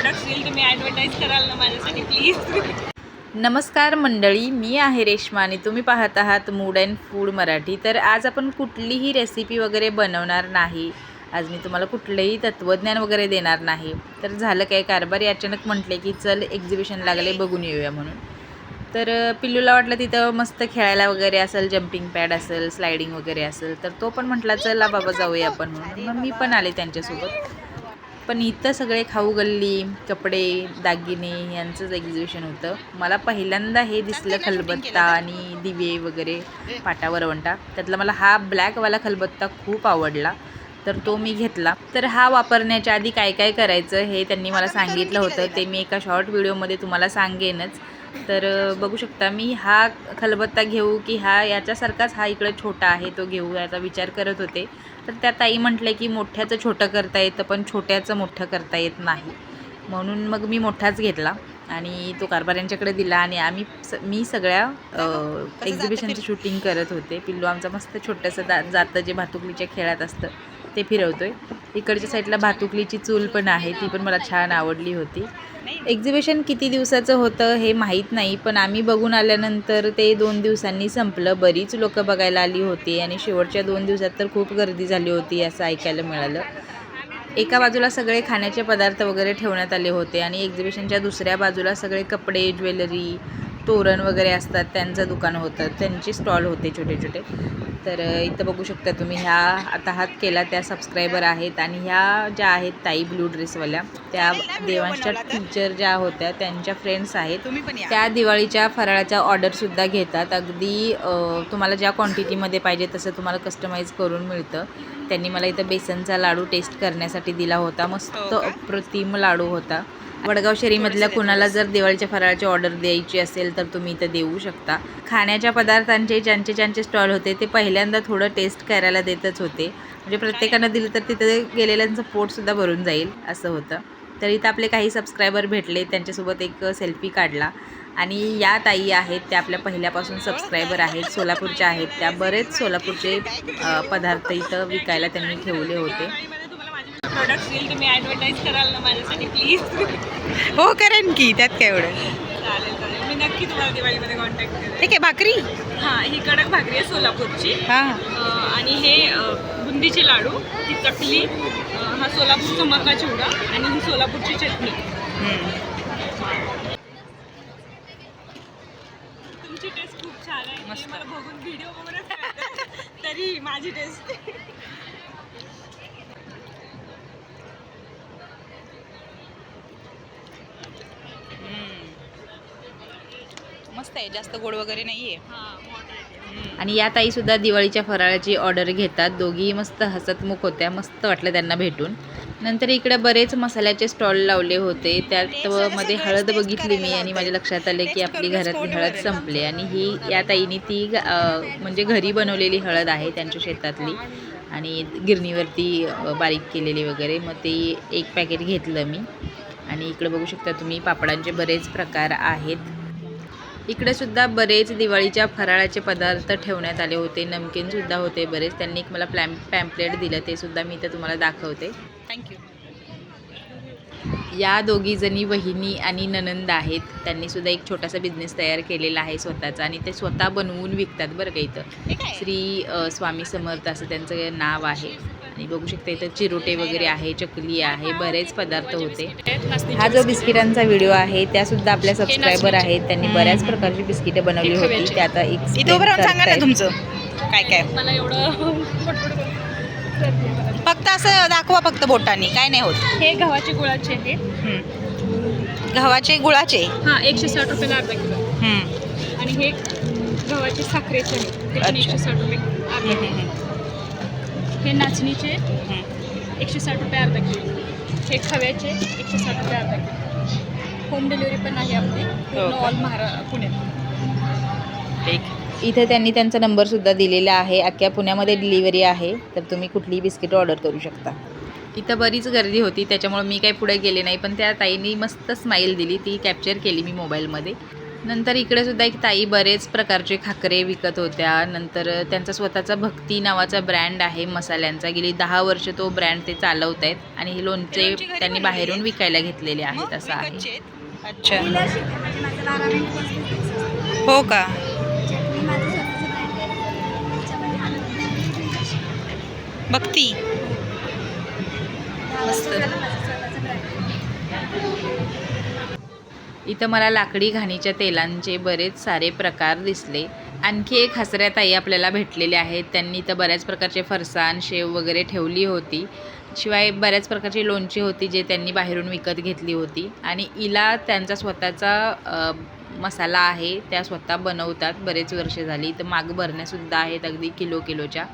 Product येईल तुम्ही advertise कराल ना माझ्यासाठी प्लीज नमस्कार मंडळी मी आहे रेश्मा आणि तुम्ही पाहत आहात मूड अँड फूड मराठी. तर आज आपण कुठलीही रेसिपी वगैरे बनवणार नाही. आज मी तुम्हाला कुठलंही तत्त्वज्ञान वगैरे देणार नाही. तर झालं काय कारभारी अचानक म्हटले की चल एक्झिबिशन लागले बघून येऊया म्हणून. तर पिल्लूला वाटलं तिथं मस्त खेळायला वगैरे असेल जम्पिंग पॅड असेल स्लायडिंग वगैरे असेल तर तो पण म्हटला चला बाबा जाऊया आपण म्हणून. मग मी पण आले त्यांच्यासोबत. पण इथं सगळे खाऊ गल्ली कपडे दागिने यांचंच एक्झिबिशन होतं. मला पहिल्यांदा हे दिसलं खलबत्ता आणि दिवे वगैरे पाटावर वंटा. त्यातला मला हा ब्लॅकवाला खलबत्ता खूप आवडला तर तो मी घेतला. तर हा वापरण्याच्या आधी काय काय करायचं हे त्यांनी मला सांगितलं होतं. ते मी एका शॉर्ट व्हिडिओमध्ये तुम्हाला सांगेनच. तर बघू शकता मी हा खलबत्ता घेऊ की हा याच्यासारखाच हा इकडे छोटा आहे तो घेऊ याचा विचार करत होते. तर त्या ताई म्हटलं की मोठ्याचं छोटं करता येतं पण छोट्याचं मोठं करता येत नाही. म्हणून मग मी मोठाच घेतला आणि तो कारभाऱ्यांच्याकडे दिला आणि आम्ही स मी सगळ्या एक्झिबिशनचं शूटिंग करत होते. पिल्लू आमचं मस्त छोटंसं दा जातं जे भातुकलीच्या खेळात असतं. ते फिरवतो आहे इकडच्या साईडला भातुकलीची चूल पण आहे ती पण मला छान आवडली होती. एक्झिबिशन किती दिवसाचं होतं हे माहीत नाही पण आम्ही बघून आल्यानंतर ते दोन दिवसांनी संपलं. बरीच लोकं बघायला आली होती आणि शेवटच्या दोन दिवसात तर खूप गर्दी झाली होती असं ऐकायला मिळालं. एका बाजूला सगळे खाण्याचे पदार्थ वगैरे ठेवण्यात आले होते आणि एक्झिबिशनच्या दुसऱ्या बाजूला सगळे कपडे ज्वेलरी तोरण वगैरे असतात त्यांचं दुकान होतं. त्यांचे स्टॉल होते छोटे छोटे तर इथं बघू शकता तुम्ही ह्या आता हात केला त्या सबस्क्रायबर आहेत आणि ह्या ज्या आहेत ताई ब्लू ड्रेसवाल्या त्या देवांच्या टीचर ज्या होत्या त्यांच्या फ्रेंड्स आहेत. त्या दिवाळीच्या फराळाच्या ऑर्डरसुद्धा घेतात. अगदी तुम्हाला ज्या क्वांटिटीमध्ये पाहिजे तसं तुम्हाला कस्टमाइज करून मिळतं. त्यांनी मला इथं बेसनचा लाडू टेस्ट करण्यासाठी दिला होता. मस्त हो? अप्रतिम लाडू होता. वडगाव शहरीमधल्या कुणाला जर दिवाळीच्या फराळाची ऑर्डर द्यायची असेल तर तुम्ही इथं देऊ शकता. खाण्याच्या पदार्थांचे ज्यांचे ज्यांचे स्टॉल होते ते पहिल्यांदा थोडं टेस्ट करायला देतच होते. म्हणजे प्रत्येकानं दिलं तर तिथं गेलेल्यांचं पोटसुद्धा भरून जाईल असं होतं. तर इथं आपले काही सबस्क्रायबर भेटले त्यांच्यासोबत एक सेल्फी काढला. आणि या ताई आहेत त्या आपल्या पहिल्यापासून सबस्क्रायबर आहेत सोलापूरच्या आहेत. त्या बरेच सोलापूरचे पदार्थ इथं विकायला त्यांनी ठेवले होते. प्रोडक्ट्स येईल तुम्ही ॲडव्हर्टाईज कराल ना माझ्यासाठी प्लीज हो करेन की त्यात काय एवढं. चालेल चालेल. मी नक्की तुम्हाला दिवाळीमध्ये कॉन्टॅक्ट करेन. ठीक आहे भाकरी? हां ही कडक भाकरी आहे सोलापूरची. हां. अं, आणि हे अं, बुंदीचे लाडू ही चकली अं, हा सोलापूरचा मका चिवडा आणि ही सोलापूरची चटणी. तुमची टेस्ट खूप छान आहे. मस्त. मला बघून व्हिडिओ बघूनच कळतं. तरी माझी टेस्ट मस्त आहे जास्त गोड वगैरे नाही आहे. आणि या ताईसुद्धा दिवाळीच्या फराळाची ऑर्डर घेतात. दोघीही मस्त हसतमुख होत्या. मस्त वाटलं त्यांना भेटून. नंतर इकडे बरेच मसाल्याचे स्टॉल लावले होते. त्यात मध्ये हळद बघितली मी आणि माझ्या लक्षात आले की आपली घरातली हळद संपली आणि ही या ताईने ती म्हणजे घरी बनवलेली हळद आहे त्यांच्या शेतातली. आणि गिरणीवरती बारीक केलेली वगैरे. मग ते एक पॅकेट घेतलं मी. आणि इकडे बघू शकता तुम्ही पापडांचे बरेच प्रकार आहेत. इकडे सुद्धा बरेच दिवाळीच्या फराळाचे पदार्थ ठेवण्यात आले होते नमकीन सुद्धा होते बरेच. त्यांनी एक मला प्लॅम पॅम्पलेट दिलं ते सुद्धा मी इथं तुम्हाला दाखवते. थँक्यू या दोघी जणी वहिनी आणि ननंद आहेत. त्यांनी सुद्धा एक छोटासा बिझनेस तयार केलेला आहे स्वतःचा आणि ते स्वतः बनवून विकतात बरं का इथं. श्री स्वामी समर्थ असं त्यांचं नाव आहे. आणि बघू शकता इथं चिरोटे वगैरे आहे चकली आहे बरेच पदार्थ होते. हा जो बिस्किटांचा व्हिडिओ आहे त्या सुद्धा आपल्या सबस्क्रायबर आहेत. त्यांनी बऱ्याच प्रकारची बिस्किटं बनवली होती. ते आता इथे उभं राहून सांगा ना एक तुमचं. काय काय? मला एवढं फक्त असं दाखवा फक्त बोटाने. काय नाही होत. हे गव्हाचे गुळाचे. गव्हाचे गुळाचे. हां एकशे साठ रुपयाला अर्धा किलो. आणि हे गव्हाचे साखरेचे. एकशे साठ रुपये. हे नाचणीचे. एकशे साठ रुपये अर्धा किलो. हे खव्याचे एकशे साठ रुपये अर्धा किलो. होम डिलिव्हरी पण आहे आपली. पूर्ण? ऑल महारा पुण्यात. ठीक इथे त्यांनी त्यांचा नंबरसुद्धा दिलेला आहे. अख्ख्या पुण्यामध्ये डिलिव्हरी आहे. तर तुम्ही कुठलीही बिस्किट ऑर्डर करू शकता. इथं बरीच गर्दी होती. त्याच्यामुळे मी काही पुढे गेले नाही. पण त्या ताईंनी मस्त स्माईल दिली. ती कॅप्चर केली मी मोबाईलमध्ये नंतर इकडे सुद्धा एक ताई बरेच प्रकारचे खाकरे विकत होत्या. नंतर त्यांचा स्वतःचा भक्ती नावाचा ब्रँड आहे मसाल्यांचा. गेली दहा वर्ष तो ब्रँड ते चालवत आहेत आणि हे लोणचे त्यांनी बाहेरून? विकायला घेतलेले आहेत असं आहे? अच्छा. म्हणजे हो का? चटणी माझं इथं मला लाकडी घाणीच्या तेलांचे बरेच सारे प्रकार दिसले. आणखी एक हसऱ्या ताई आपल्याला भेटलेले आहेत. त्यांनी इथं बऱ्याच प्रकारचे फरसाण शेव वगैरे ठेवली होती. शिवाय बऱ्याच प्रकारची लोणची होती जे त्यांनी बाहेरून विकत घेतली होती. आणि इला त्यांचा स्वतःचा मसाला आहे. त्या स्वतः बनवतात. बरेच वर्ष झाली. तर माग भरण्यासुद्धा आहेत अगदी किलो किलोच्या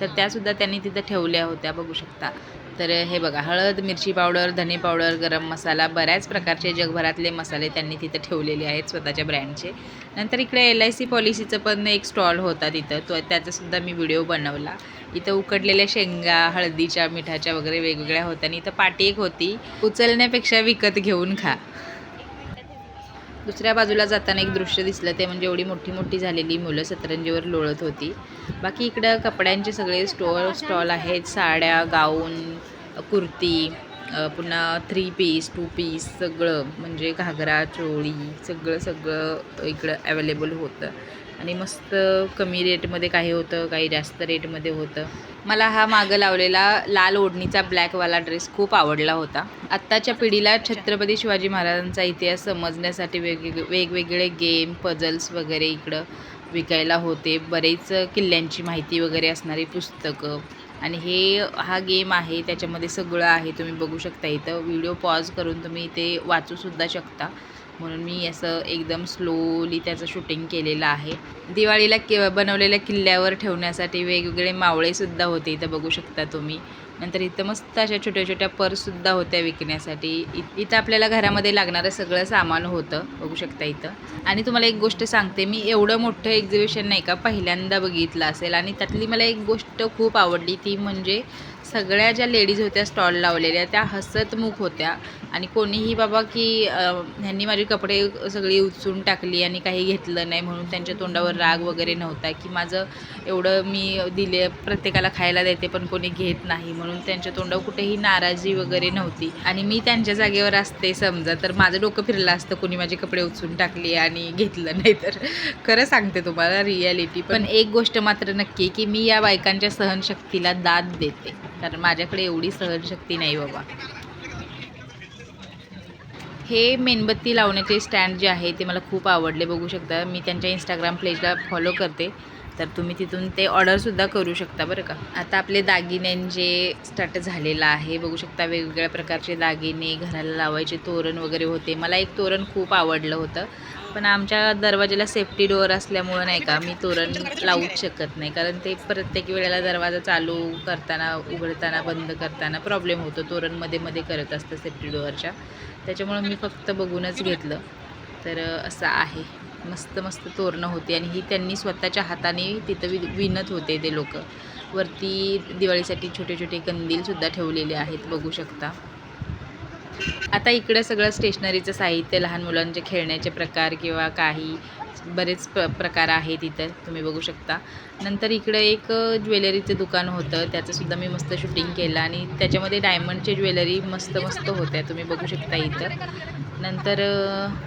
तर त्यासुद्धा त्यांनी तिथं ठेवल्या होत्या. बघू शकता. तर हे बघा हळद मिरची पावडर धने पावडर गरम मसाला बऱ्याच प्रकारचे जगभरातले मसाले त्यांनी तिथं ठेवलेले आहेत स्वतःच्या ब्रँडचे. नंतर इकडे एल आय सी पॉलिसीचं पण एक स्टॉल होता तिथं तो त्याचासुद्धा मी व्हिडिओ बनवला. इथं उकडलेल्या शेंगा हळदीच्या मिठाच्या वगैरे वेगवेगळ्या होत्या आणि इथं पाटी एक होती उचलण्यापेक्षा विकत घेऊन खा. दुसऱ्या बाजूला जाताना एक दृश्य दिसलं ते म्हणजे एवढी मोठी मोठी झालेली मुलं सतरंजीवर लोळत होती. बाकी इकडं कपड्यांचे सगळे स्टोअर स्टॉल आहेत साड्या गाऊन कुर्ती पुन्हा थ्री पीस टू पीस सगळं म्हणजे घागरा चोळी सगळं सगळं इकडं अवेलेबल होतं. आणि मस्त कमी रेटमध्ये काही होतं काही जास्त रेटमध्ये होतं. मला हा मागं लावलेला लाल ओढणीचा ब्लॅकवाला ड्रेस खूप आवडला होता. आत्ताच्या पिढीला छत्रपती शिवाजी महाराजांचा इतिहास समजण्यासाठी वेगवेगळे वेगवेगळे गेम पझल्स वगैरे इकडं विकायला होते. बरेच किल्ल्यांची माहिती वगैरे असणारी पुस्तकं. आणि हे हा गेम आहे त्याच्यामध्ये सगळं आहे तुम्ही बघू शकता इथं. व्हिडिओ पॉज करून तुम्ही ते वाचूसुद्धा शकता. म्हणून मी असं एकदम स्लोली त्याचं शूटिंग केलेलं आहे. दिवाळीला कि बनवलेल्या किल्ल्यावर ठेवण्यासाठी वेगवेगळे मावळेसुद्धा होते इथं बघू शकता तुम्ही. नंतर इथं मस्त अशा छोट्या छोट्या पर्ससुद्धा होत्या विकण्यासाठी. इ इथं आपल्याला घरामध्ये लागणारं सगळं सामान होतं बघू शकता इथं. आणि तुम्हाला एक गोष्ट सांगते मी एवढं मोठं एक्झिबिशन नाही का पहिल्यांदा बघितलं असेल. आणि त्यातली मला एक गोष्ट खूप आवडली ती म्हणजे सगळ्या ज्या लेडीज होत्या स्टॉल लावलेल्या त्या हसतमुख होत्या. आणि कोणीही बाबा की ह्यांनी माझे कपडे सगळी उचलून टाकली आणि काही घेतलं नाही म्हणून त्यांच्या तोंडावर राग वगैरे नव्हता की माझं एवढं मी दिले प्रत्येकाला खायला देते पण कोणी घेत नाही म्हणून त्यांच्या तोंडावर कुठेही नाराजी वगैरे नव्हती. आणि मी त्यांच्या जागेवर असते समजा तर माझं डोकं फिरलं असतं कोणी माझे कपडे उचलून टाकले आणि घेतलं नाही तर. खरं सांगते तुम्हाला रियालिटी. पण एक गोष्ट मात्र नक्की की मी या बायकांच्या सहनशक्तीला दाद देते. कारण माझ्याकडे एवढी सहनशक्ती नाही बाबा. हे मेणबत्ती लावण्याचे स्टँड जे आहे ते मला खूप आवडले. बघू शकता मी त्यांच्या इंस्टाग्राम पेजला फॉलो करते. तर तुम्ही तिथून ते ऑर्डरसुद्धा करू शकता बरं का. आता आपले दागिन्यांचे स्टार्ट झालेलं आहे बघू शकता वेगवेगळ्या प्रकारचे दागिने घराला लावायचे तोरण वगैरे होते. मला एक तोरण खूप आवडलं होतं. पण आमच्या दरवाजाला सेफ्टी डोअर असल्यामुळं नाही का मी तोरण लावूच शकत नाही. कारण ते प्रत्येक वेळेला दरवाजा चालू करताना उघडताना बंद करताना प्रॉब्लेम होतो. तोरणमध्ये मध्ये करत असतं सेफ्टी डोअरच्या त्याच्यामुळं मी फक्त बघूनच घेतलं. तर असं आहे. मस्त मस्त तोरणं होती. आणि ही त्यांनी स्वतःच्या हाताने तिथं वि विणत होते ते लोक. वरती दिवाळीसाठी छोटे छोटे कंदीलसुद्धा ठेवलेले आहेत. बघू शकता. आता इकडं सगळं स्टेशनरीचं साहित्य लहान मुलांचे खेळण्याचे प्रकार किंवा काही बरेच प्र प्रकार आहेत इथं तुम्ही बघू शकता. नंतर इकडं एक ज्वेलरीचं दुकान होतं त्याचंसुद्धा मी मस्त शूटिंग केलं आणि त्याच्यामध्ये डायमंडचे ज्वेलरी मस्त मस्त होत्या तुम्ही बघू शकता इथं. नंतर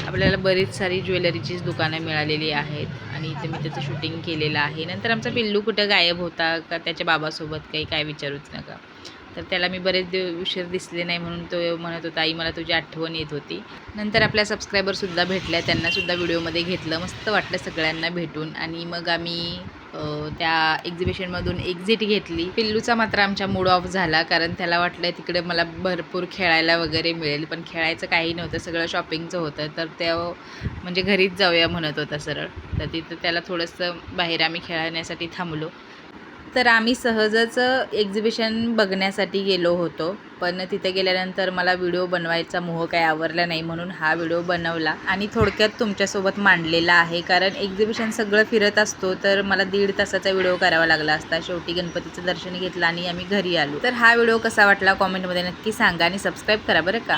आपल्याला बरीच सारी ज्वेलरीचीच दुकानं मिळालेली आहेत आणि इथं मी त्याचं शूटिंग केलेलं आहे. नंतर आमचा पिल्लू कुठं गायब होता का त्याच्या बाबासोबत काही काय विचारूच नका. तर त्याला मी बरेच दिव उशीर दिसले नाही म्हणून तो म्हणत होता आई मला तुझी आठवण येत होती. नंतर आपल्या सबस्क्रायबरसुद्धा भेटल्या त्यांनासुद्धा व्हिडिओमध्ये घेतलं. मस्त वाटलं सगळ्यांना भेटून. आणि मग आम्ही त्या एक्झिबिशनमधून एक्झिट घेतली. पिल्लूचा मात्र आमच्या मूड ऑफ झाला कारण त्याला वाटलं तिकडे मला भरपूर खेळायला वगैरे मिळेल. पण खेळायचं काही नव्हतं सगळं शॉपिंगचं होतं. तर त्या म्हणजे घरीच जाऊया म्हणत होता सरळ. तर तिथं त्याला थोडंसं बाहेर आम्ही खेळण्यासाठी थांबलो. तर आम्ही सहजच एक्झिबिशन बघण्यासाठी गेलो होतो. पण तिथे गेल्यानंतर मला व्हिडिओ बनवायचा मोह काही आवरला नाही म्हणून हा व्हिडिओ बनवला आणि थोडक्यात तुमच्यासोबत मांडलेला आहे. कारण एक्झिबिशन सगळं फिरत असतो तर मला दीड तासाचा व्हिडिओ करावा लागला असता. शेवटी गणपतीचं दर्शन घेतलं आणि आम्ही घरी आलो. तर हा व्हिडिओ कसा वाटला कॉमेंटमध्ये नक्की सांगा आणि सबस्क्राईब करा बरं का?